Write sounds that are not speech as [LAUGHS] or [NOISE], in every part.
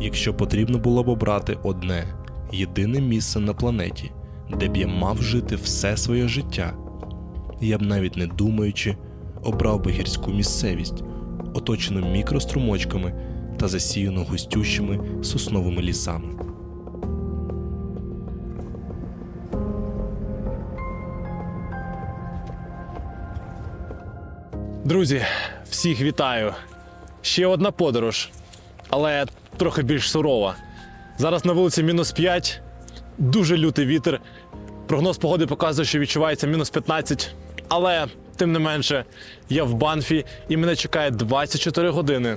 Якщо потрібно було б обрати одне єдине місце на планеті, де б я мав жити все своє життя, я б навіть не думаючи, обрав би гірську місцевість, оточену мікрострумочками та засіяну густющими сосновими лісами. Друзі, всіх вітаю. Ще одна подорож, але трохи більш сурова. Зараз на вулиці мінус 5, дуже лютий вітер. Прогноз погоди показує, що відчувається мінус 15. Але тим не менше, я в банфі і мене чекає 24 години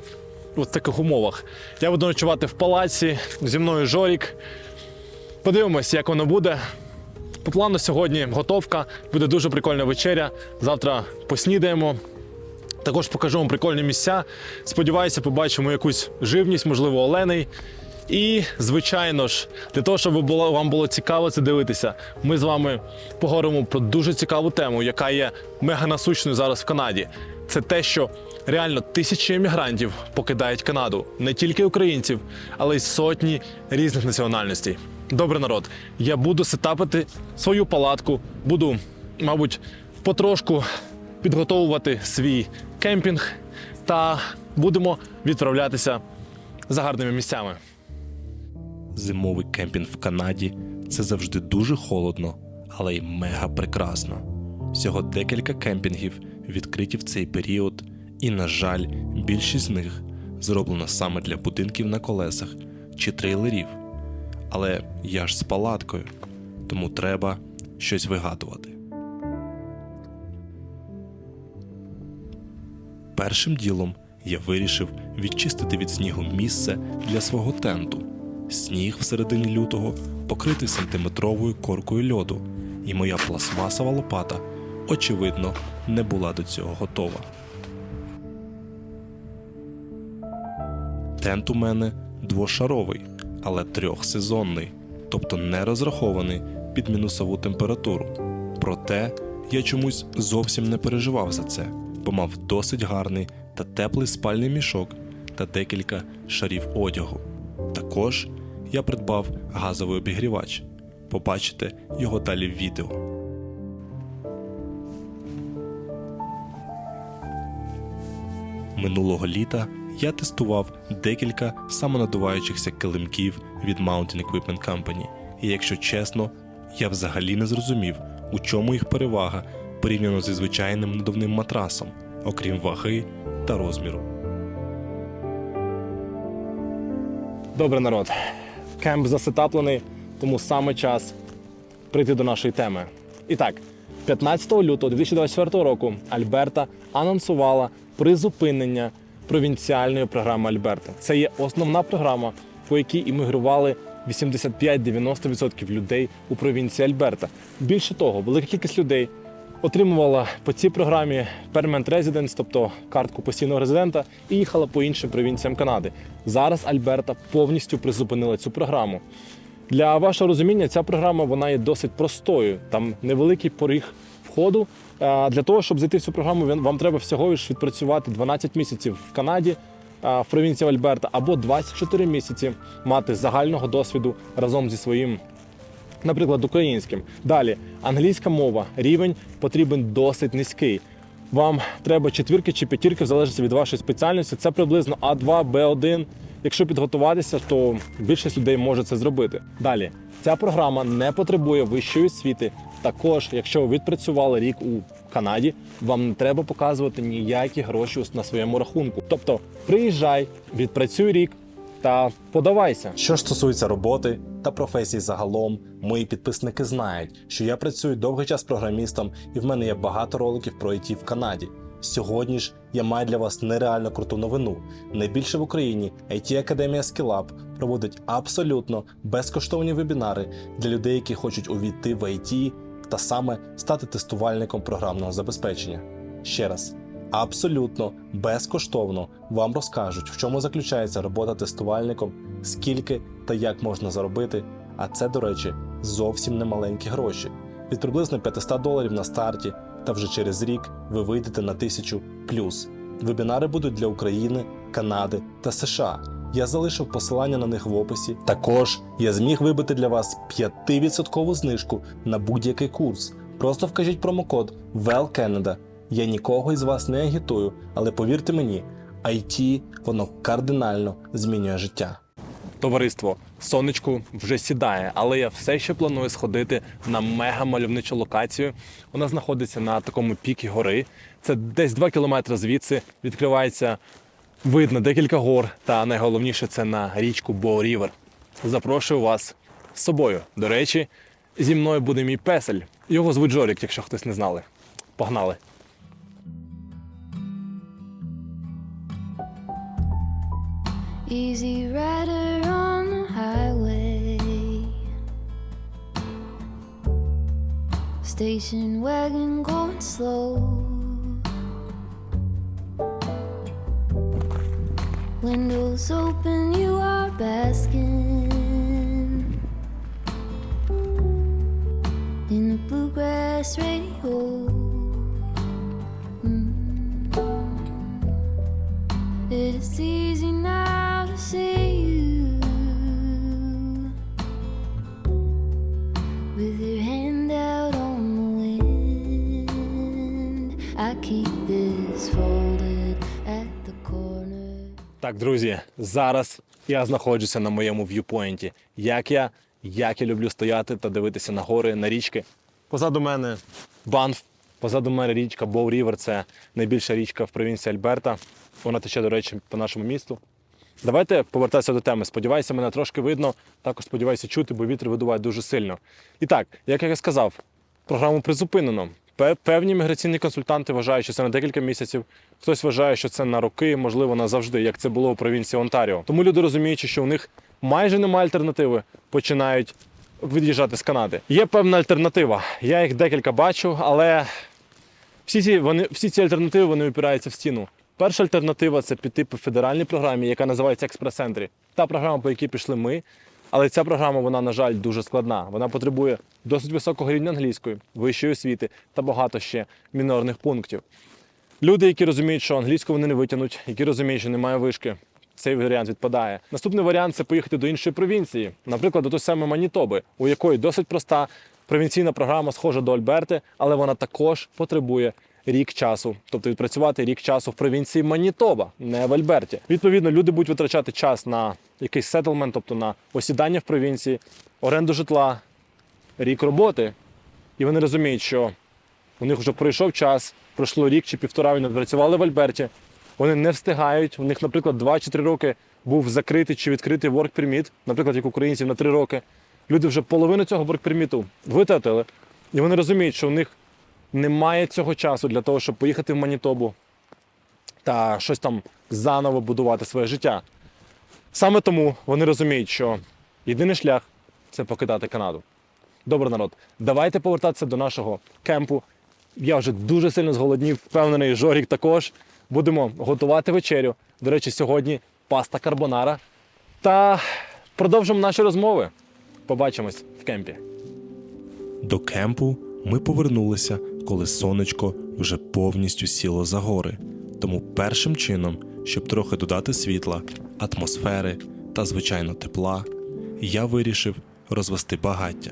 у таких умовах. Я буду ночувати в палаці, зі мною Жорік. Подивимось, як воно буде. По плану сьогодні готовка, буде дуже прикольна вечеря. Завтра поснідаємо. Також покажу вам прикольні місця. Сподіваюся, побачимо якусь живність, можливо, оленей. І, звичайно ж, для того, щоб було, вам було цікаво це дивитися, ми з вами поговоримо про дуже цікаву тему, яка є мега насущною зараз в Канаді. Це те, що реально тисячі емігрантів покидають Канаду, не тільки українців, але й сотні різних національностей. Добре, народ, я буду сетапити свою палатку, буду, мабуть, потрошку підготовувати свій кемпінг та будемо відправлятися за гарними місцями. Зимовий кемпінг в Канаді це завжди дуже холодно, але й мега прекрасно. Всього декілька кемпінгів відкриті в цей період, і, на жаль, більшість з них зроблена саме для будинків на колесах чи трейлерів. Але я ж з палаткою, тому треба щось вигадувати. Першим ділом я вирішив відчистити від снігу місце для свого тенту. Сніг всередині лютого покритий сантиметровою коркою льоду, і моя пластмасова лопата, очевидно, не була до цього готова. Тент у мене двошаровий, але трьохсезонний, тобто не розрахований під мінусову температуру. Проте я чомусь зовсім не переживав за це, бо мав досить гарний та теплий спальний мішок та декілька шарів одягу. Також я придбав газовий обігрівач. Побачите його далі в відео. Минулого літа я тестував декілька самонадуваючихся килимків від Mountain Equipment Company, і якщо чесно, я взагалі не зрозумів, у чому їх перевага порівняно зі звичайним надувним матрасом, окрім ваги та розміру. Добре, народ. Кемп засетаплений, тому саме час прийти до нашої теми. І так, 15 лютого 2024 року Альберта анонсувала призупинення провінціальної програми Альберта. Це є основна програма, по якій іммігрували 85-90% людей у провінції Альберта. Більше того, велика кількість людей отримувала по цій програмі Permanent Residence, тобто картку постійного резидента, і їхала по іншим провінціям Канади. Зараз Альберта повністю призупинила цю програму. Для вашого розуміння, ця програма вона є досить простою. Там невеликий поріг входу. Для того, щоб зайти в цю програму, вам треба всього лиш відпрацювати 12 місяців в Канаді, в провінції Альберта, або 24 місяці мати загального досвіду разом зі своїм наприклад, українським. Далі англійська мова, рівень потрібен досить низький. Вам треба четвірки чи п'ятірки, в залежності від вашої спеціальності. Це приблизно А2, Б1. Якщо підготуватися, то більшість людей може це зробити. Далі ця програма не потребує вищої освіти. Також, якщо ви відпрацювали рік у Канаді, вам не треба показувати ніякі гроші на своєму рахунку. Тобто, приїжджай, відпрацюй рік, та подавайся. Що ж стосується роботи та професій загалом, мої підписники знають, що я працюю довгий час програмістом, і в мене є багато роликів про IT в Канаді. Сьогодні ж я маю для вас нереально круту новину. Найбільше в Україні IT Академія SkillUp проводить абсолютно безкоштовні вебінари для людей, які хочуть увійти в IT та саме стати тестувальником програмного забезпечення. Ще раз, абсолютно безкоштовно вам розкажуть, в чому заключається робота тестувальником, скільки та як можна заробити. А це, до речі, зовсім не маленькі гроші. Від приблизно 500 доларів на старті, та вже через рік ви вийдете на 1000 плюс. Вебінари будуть для України, Канади та США. Я залишив посилання на них в описі. Також я зміг вибити для вас 5% знижку на будь-який курс. Просто вкажіть промокод WellCanada. Я нікого із вас не агітую, але повірте мені, IT воно кардинально змінює життя. Товариство, сонечку вже сідає, але я все ще планую сходити на мега мальовничу локацію. Вона знаходиться на такому пікі гори. Це десь 2 кілометри звідси. Відкривається вид на декілька гор, та найголовніше це на річку Боу Рівер. Запрошую вас з собою. До речі, зі мною буде мій песель. Його звуть Жорік, якщо хтось не знали. Погнали! Easy rider on the highway. Station wagon going slow. Windows open, you are basking in the bluegrass radio. Так, друзі, зараз я знаходжуся на моєму в'юпойнті. Як я, як я люблю стояти та дивитися на гори, на річки. Позаду мене Банф, позаду мене річка Боу Рівер. Це найбільша річка в провінції Альберта. Вона тече, до речі, по нашому місту. Давайте повертатися до теми. Сподіваюся, мене трошки видно. Також сподіваюся чути, бо вітер видуває дуже сильно. І так, як я сказав, програму призупинено. Пе- Певні міграційні консультанти вважають, що це на декілька місяців. Хтось вважає, що це на роки, можливо, назавжди, як це було у провінції Онтаріо. Тому люди, розуміючи, що у них майже немає альтернативи, починають від'їжджати з Канади. Є певна альтернатива. Я їх декілька бачу, але всі ці, вони, всі ці альтернативи вони опираються в стіну. Перша альтернатива це піти по федеральній програмі, яка називається експрес-центрі. Та програма, по якій пішли ми. Але ця програма, вона, на жаль, дуже складна. Вона потребує досить високого рівня англійської, вищої освіти та багато ще мінорних пунктів. Люди, які розуміють, що англійську вони не витягнуть, які розуміють, що немає вишки, цей варіант відпадає. Наступний варіант це поїхати до іншої провінції, наприклад, до той самої Манітоби, у якої досить проста провінційна програма, схожа до Альберти, але вона також потребує рік часу, тобто відпрацювати рік часу в провінції Манітоба, не в Альберті. Відповідно, люди будуть витрачати час на якийсь сеттлмент, тобто на осідання в провінції, оренду житла, рік роботи. І вони розуміють, що у них вже пройшов час, пройшло рік чи півтора, вони працювали в Альберті. Вони не встигають. У них, наприклад, 2 чи 3 роки був закритий чи відкритий work permit, наприклад, як українців на 3 роки. Люди вже половину цього work permit витратили. І вони розуміють, що у них немає цього часу для того, щоб поїхати в Манітобу та щось там заново будувати своє життя. Саме тому вони розуміють, що єдиний шлях це покидати Канаду. Добре, народ, давайте повертатися до нашого кемпу. Я вже дуже сильно зголоднів, впевнений, Жорік також. Будемо готувати вечерю. До речі, сьогодні паста карбонара. Та продовжимо наші розмови. Побачимось в кемпі. До кемпу ми повернулися, коли сонечко вже повністю сіло за гори. Тому першим чином, щоб трохи додати світла, атмосфери та, звичайно, тепла, я вирішив розвести багаття.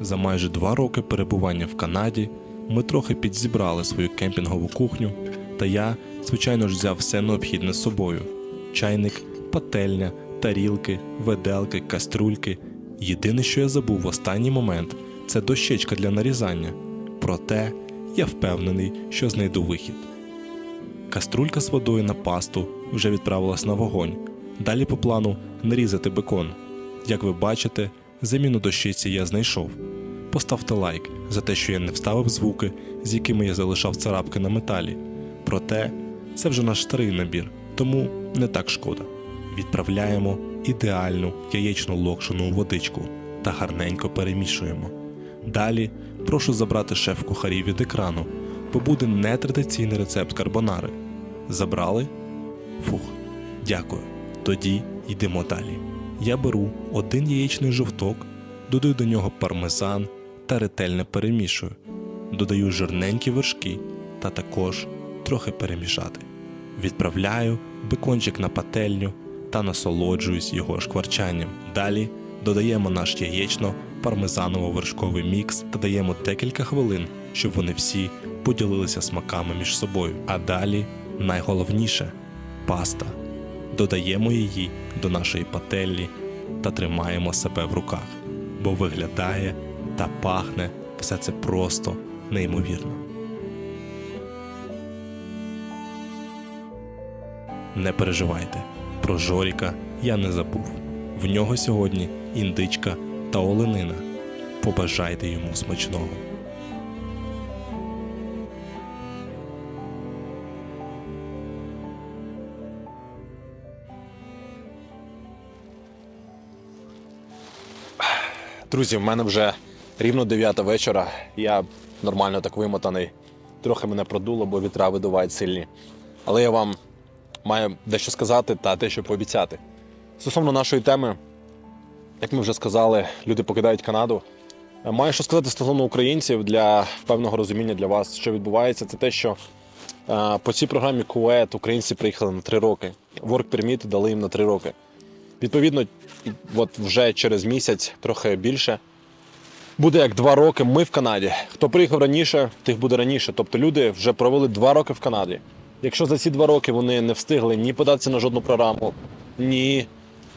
За майже два роки перебування в Канаді ми трохи підзібрали свою кемпінгову кухню, та я, звичайно ж, взяв все необхідне з собою: чайник, пательня, тарілки, веделки, каструльки. Єдине, що я забув в останній момент, це дощечка для нарізання. Проте я впевнений, що знайду вихід. Каструлька з водою на пасту вже відправилась на вогонь. Далі по плану нарізати бекон. Як ви бачите, заміну дощиці я знайшов. Поставте лайк за те, що я не вставив звуки, з якими я залишав царапки на металі. Проте це вже наш старий набір, тому не так шкода. Відправляємо ідеальну яєчну локшину у водичку та гарненько перемішуємо. Далі прошу забрати шеф-кухарів від екрану, бо буде нетрадиційний рецепт карбонари. Забрали? Фух, дякую. Тоді йдемо далі. Я беру один яєчний жовток, додаю до нього пармезан та ретельно перемішую. Додаю жирненькі вершки та також трохи перемішати. Відправляю бекончик на пательню та насолоджуюсь його шкварчанням. Далі додаємо наш яєчно пармезаново-вершковий мікс та даємо декілька хвилин, щоб вони всі поділилися смаками між собою. А далі найголовніше паста. Додаємо її до нашої пательні та тримаємо себе в руках, бо виглядає та пахне все це просто неймовірно. Не переживайте, про Жоріка я не забув. В нього сьогодні індичка та оленина. Побажайте йому смачного. Друзі, в мене вже рівно 9 вечора. Я нормально так вимотаний. Трохи мене продуло, бо вітра видувають сильні. Але я вам маю дещо сказати та дещо пообіцяти. Стосовно нашої теми, як ми вже сказали, люди покидають Канаду. Е, Маю що сказати стосовно українців для певного розуміння для вас, що відбувається, це те, що е, по цій програмі Кует українці приїхали на 3 роки. Work Permit дали їм на 3 роки. Відповідно, от вже через місяць, трохи більше, буде як два роки. Ми в Канаді. Хто приїхав раніше, тих буде раніше. Тобто люди вже провели два роки в Канаді. Якщо за ці два роки вони не встигли ні податися на жодну програму, ні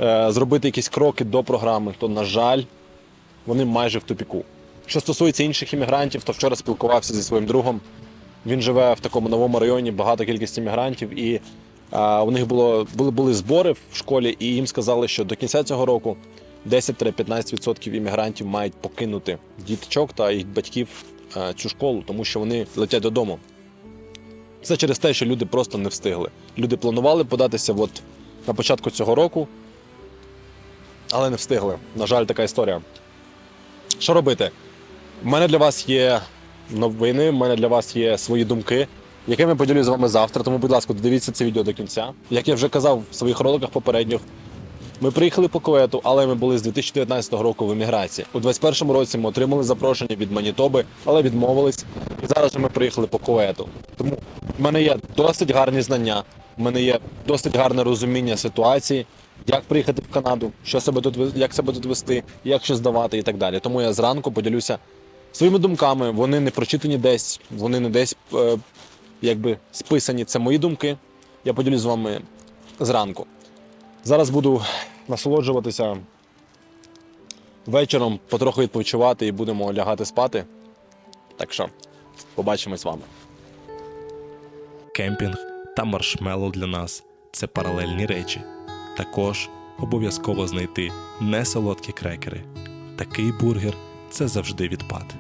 е, зробити якісь кроки до програми, то, на жаль, вони майже в тупіку. Що стосується інших іммігрантів, то вчора спілкувався зі своїм другом. Він живе в такому новому районі, багата кількість іммігрантів, і а, у них було, були, були збори в школі, і їм сказали, що до кінця цього року 10-15% іммігрантів мають покинути діточок та їх батьків а, цю школу, тому що вони летять додому. Це через те, що люди просто не встигли. Люди планували податися от на початку цього року, але не встигли. На жаль, така історія. Що робити? У мене для вас є новини, у мене для вас є свої думки, якими я поділюсь з вами завтра. Тому, будь ласка, додивіться це відео до кінця. Як я вже казав в своїх роликах попередніх, ми приїхали по Куету, але ми були з 2019 року в еміграції. У 2021 році ми отримали запрошення від Манітоби, але відмовились. І зараз ми приїхали по Куету. Тому в мене є досить гарні знання, в мене є досить гарне розуміння ситуації, як приїхати в Канаду, що себе тут як себе тут вести, як що здавати і так далі. Тому я зранку поділюся своїми думками. Вони не прочитані десь, вони не десь е, якби списані. Це мої думки. Я поділюсь з вами зранку. Зараз буду насолоджуватися вечором, потроху відпочивати і будемо лягати спати. Так що, побачимось з вами. Кемпінг та маршмеллоу для нас це паралельні речі. Також обов'язково знайти несолодкі крекери. Такий бургер це завжди відпад.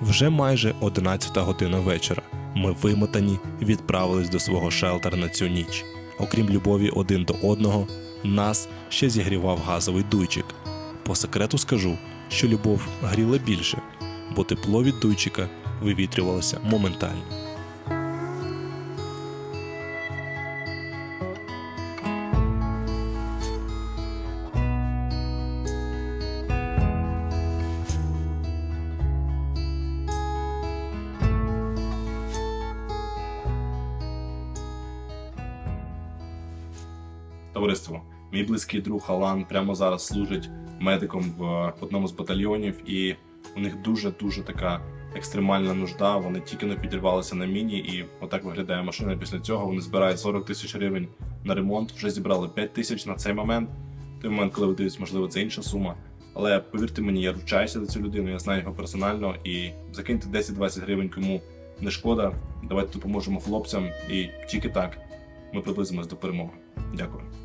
Вже майже 11 година вечора. Ми вимотані відправились до свого шелтера на цю ніч. Окрім любові один до одного, нас ще зігрівав газовий дуйчик. По секрету скажу, що любов гріла більше, бо тепло від дуйчика вивітрювалося моментально. Близький друг Алан прямо зараз служить медиком в одному з батальйонів, і у них дуже дуже така екстремальна нужда. Вони тільки не підірвалися на міні, і отак виглядає машина. Після цього вони збирають 40 тисяч гривень на ремонт. Вже зібрали 5 тисяч на цей момент. Той момент, коли ви дивитесь, можливо, це інша сума. Але повірте мені, я ручаюся за цю людину, я знаю його персонально і закиньте 10-20 гривень кому не шкода. Давайте допоможемо хлопцям, і тільки так ми приблизимось до перемоги. Дякую.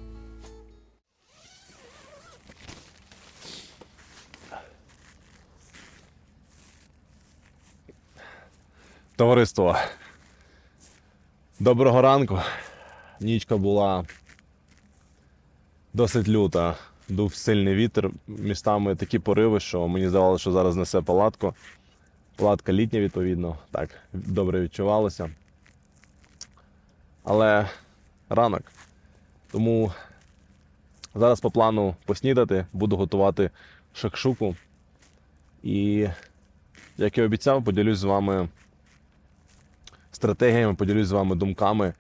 Товариство. Доброго ранку. Нічка була досить люта. Дув сильний вітер. Містами такі пориви, що мені здавалося, що зараз несе палатку. Палатка літня, відповідно, так, добре відчувалося. Але ранок. Тому зараз по плану поснідати, буду готувати шакшуку і як і обіцяв, поділюсь з вами стратегіями, поділюсь з вами думками,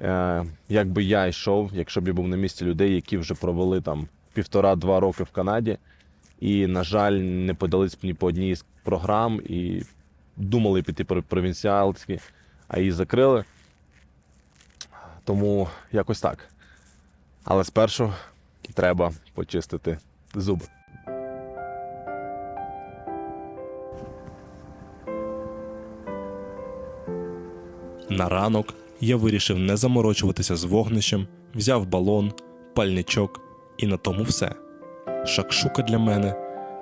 е, як би я йшов, якщо б я був на місці людей, які вже провели там півтора-два роки в Канаді, і, на жаль, не подались б ні по одній з програм і думали піти про провінціалські, а її закрили. Тому якось так. Але спершу треба почистити зуби. На ранок я вирішив не заморочуватися з вогнищем, взяв балон, пальничок і на тому все. Шакшука для мене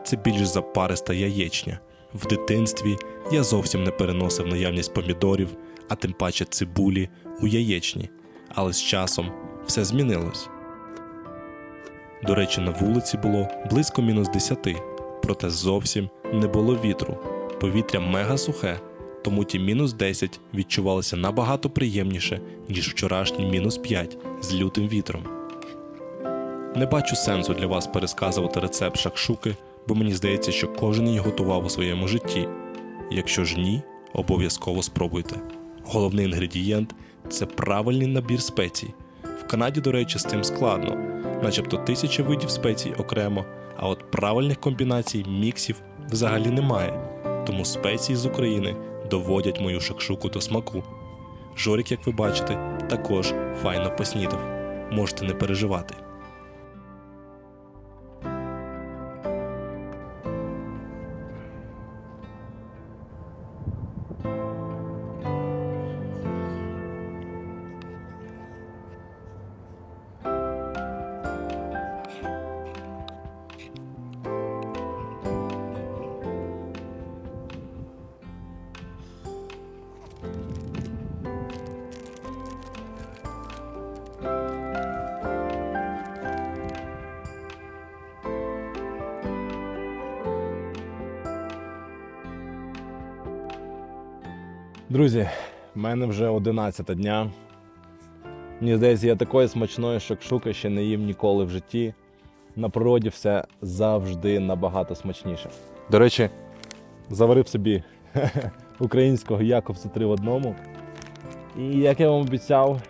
це більш запариста яєчня. В дитинстві я зовсім не переносив наявність помідорів, а тим паче цибулі у яєчні. Але з часом все змінилось. До речі, на вулиці було близько мінус 10, проте зовсім не було вітру. Повітря мега сухе, тому ті мінус 10 відчувалися набагато приємніше, ніж вчорашні мінус 5 з лютим вітром. Не бачу сенсу для вас пересказувати рецепт шакшуки, бо мені здається, що кожен її готував у своєму житті. Якщо ж ні, обов'язково спробуйте. Головний інгредієнт це правильний набір спецій. В Канаді, до речі, з цим складно, начебто тисяча видів спецій окремо, а от правильних комбінацій міксів взагалі немає. Тому спеції з України доводять мою шакшуку до смаку. Жорік, як ви бачите, також файно поснідав. Можете не переживати. Мене вже 11 дня. Мені здається, я такої смачної шакшуки ще не їв ніколи в житті. На природі все завжди набагато смачніше. До речі, заварив собі [LAUGHS] українського Якобса 3 в одному. І як я вам обіцяв,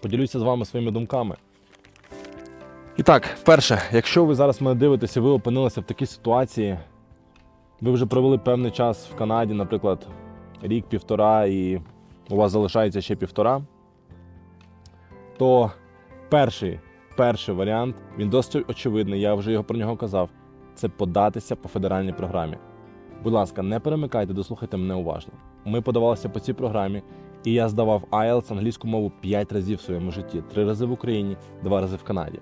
поділюся з вами своїми думками. І так, перше, якщо ви зараз мене дивитесь і ви опинилися в такій ситуації, ви вже провели певний час в Канаді, наприклад, рік-півтора, і у вас залишається ще півтора, то перший, перший варіант, він досить очевидний, я вже його про нього казав, це податися по федеральній програмі. Будь ласка, не перемикайте, дослухайте мене уважно. Ми подавалися по цій програмі, і я здавав IELTS англійську мову 5 разів в своєму житті: три рази в Україні, два рази в Канаді.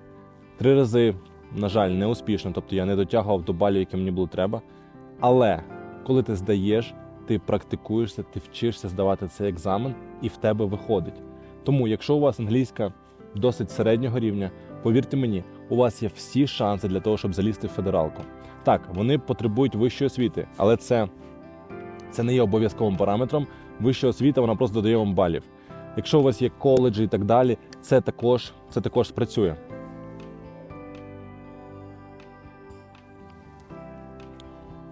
Три рази, на жаль, неуспішно, тобто я не дотягував до балів, які мені було треба. Але коли ти здаєш, ти практикуєшся, ти вчишся здавати цей екзамен, і в тебе виходить. Тому, якщо у вас англійська досить середнього рівня, повірте мені, у вас є всі шанси для того, щоб залізти в федералку. Так, вони потребують вищої освіти, але це, це не є обов'язковим параметром. Вища освіта вона просто додає вам балів. Якщо у вас є коледжі і так далі, це також, це також спрацює.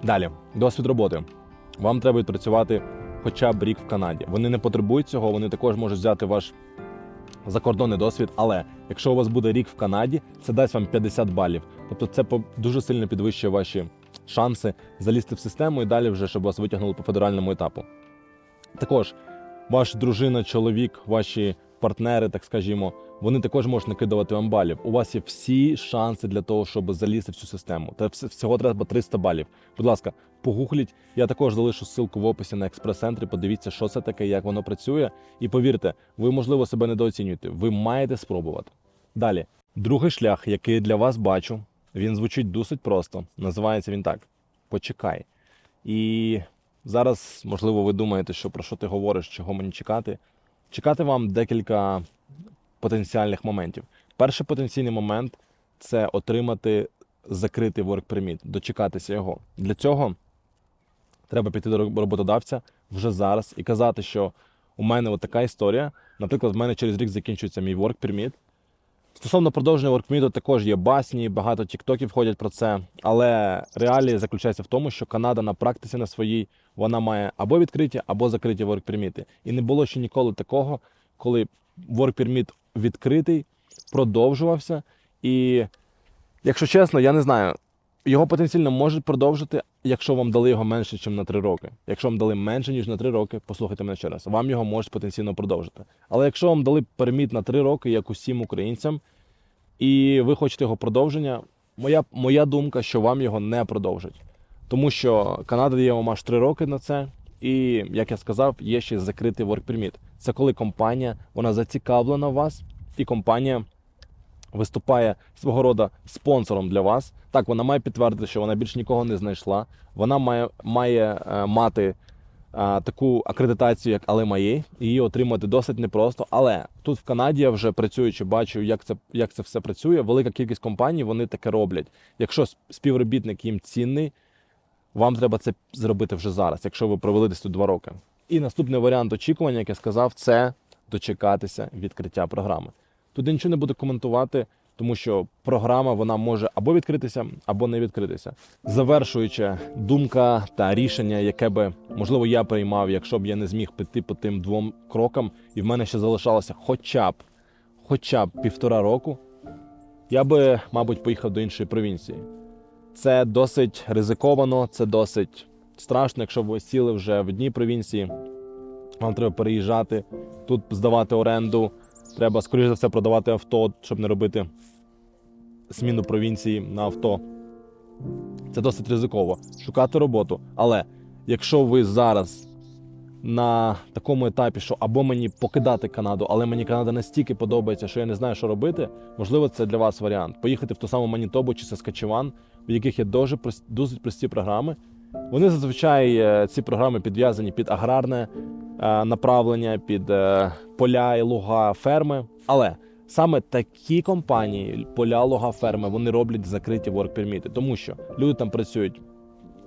Далі, досвід роботи. Вам треба відпрацювати хоча б рік в Канаді. Вони не потребують цього, вони також можуть взяти ваш закордонний досвід. Але якщо у вас буде рік в Канаді, це дасть вам 50 балів. Тобто це дуже сильно підвищує ваші шанси залізти в систему і далі вже, щоб вас витягнули по федеральному етапу. Також ваш дружина, чоловік, ваші партнери, так скажімо, вони також можуть накидувати вам балів. У вас є всі шанси для того, щоб залізти в цю систему. Та всього треба 300 балів. Будь ласка, погугліть. Я також залишу ссылку в описі на експрес-центрі. Подивіться, що це таке, як воно працює. І повірте, ви можливо себе недооцінюєте. Ви маєте спробувати. Далі, другий шлях, який для вас бачу, він звучить досить просто. Називається він так: почекай. І зараз, можливо, ви думаєте, що про що ти говориш, чого мені чекати. Чекати вам декілька потенціальних моментів. Перший потенційний момент це отримати закритий work permit, дочекатися його. Для цього треба піти до роботодавця вже зараз і казати, що у мене от така історія. Наприклад, в мене через рік закінчується мій work permit. Стосовно продовження воркміту, також є басні, багато тіктоків ходять про це. Але реалії заключається в тому, що Канада на практиці на своїй вона має або відкриті, або закриті воркперміти. І не було ще ніколи такого, коли воркперміт відкритий, продовжувався. І, якщо чесно, я не знаю, його потенційно можуть продовжити, якщо вам дали його менше, ніж на 3 роки. Якщо вам дали менше, ніж на 3 роки, послухайте мене ще раз, вам його можуть потенційно продовжити. Але якщо вам дали перміт на 3 роки, як усім українцям, і ви хочете його продовження, моя, моя думка, що вам його не продовжать. Тому що Канада дає вам аж 3 роки на це. І, як я сказав, є ще закритий work permit. Це коли компанія вона зацікавлена в вас, і компанія виступає свого роду спонсором для вас. Так, вона має підтвердити, що вона більш нікого не знайшла. Вона має, має е, мати е, таку акредитацію, як і її отримати досить непросто. Але тут в Канаді я вже працюючи, бачу, як це, як це все працює. Велика кількість компаній вони таке роблять. Якщо співробітник їм цінний, вам треба це зробити вже зараз, якщо ви провели десь тут два роки. І наступний варіант очікування, як я сказав, це дочекатися відкриття програми. Тут я нічого не буду коментувати, тому що програма вона може або відкритися, або не відкритися. Завершуючи думка та рішення, яке би можливо я приймав, якщо б я не зміг піти по тим двом крокам, і в мене ще залишалося хоча б, хоча б півтора року, я би, мабуть, поїхав до іншої провінції. Це досить ризиковано, це досить страшно, якщо ви сіли вже в одній провінції. Вам треба переїжджати, тут здавати оренду. Треба, скоріш за все, продавати авто, щоб не робити зміну провінції на авто. Це досить ризиково. Шукати роботу. Але якщо ви зараз на такому етапі, що або мені покидати Канаду, але мені Канада настільки подобається, що я не знаю, що робити, можливо, це для вас варіант. Поїхати в ту саму Манітобу чи Саскачеван, в яких є дуже прос- досить прості програми. Вони зазвичай е, ці програми підв'язані під аграрне е, направлення, під е, поля і луга ферми. Але саме такі компанії, поля, луга, ферми, вони роблять закриті ворк-перміти, тому що люди там працюють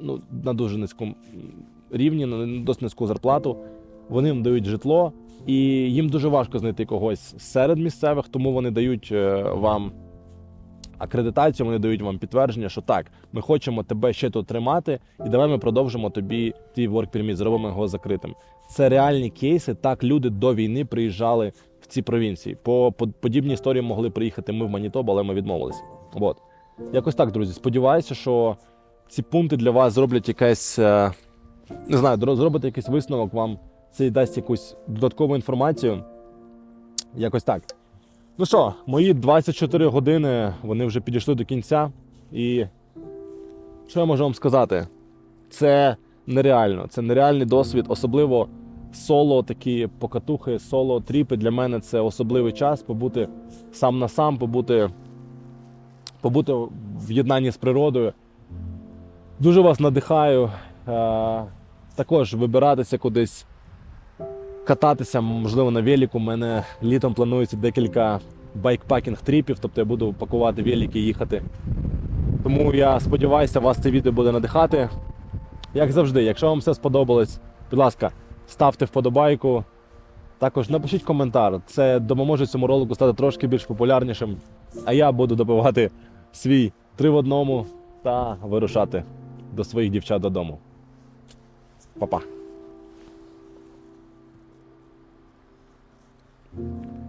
ну, на дуже низькому рівні, на досить низьку зарплату. Вони їм дають житло, і їм дуже важко знайти когось серед місцевих, тому вони дають вам акредитацію, вони дають вам підтвердження, що так, ми хочемо тебе ще тут тримати, і давай ми продовжимо тобі твій work permit, зробимо його закритим. Це реальні кейси. Так люди до війни приїжджали в ці провінції. По, по подібні історії могли приїхати ми в Манітобу, але ми відмовились. От. Якось так, друзі. Сподіваюся, що ці пункти для вас зроблять якесь, е, не знаю, зробите якийсь висновок, вам це дасть якусь додаткову інформацію. Якось так. Ну що, мої 24 години вони вже підійшли до кінця. І що я можу вам сказати? Це нереально. Це нереальний досвід, особливо соло, такі покатухи, соло тріпи. Для мене це особливий час побути сам на сам, побути, побути в єднанні з природою. Дуже вас надихаю. Е, також вибиратися кудись, кататися, можливо, на велику. У мене літом планується декілька байкпакінг тріпів, тобто я буду пакувати велики і їхати. Тому я сподіваюся, вас це відео буде надихати. Як завжди, якщо вам все сподобалось, будь ласка, ставте вподобайку. Також напишіть коментар. Це допоможе цьому ролику стати трошки більш популярнішим. А я буду добивати свій три в одному та вирушати до своїх дівчат додому. Па-па. Thank you.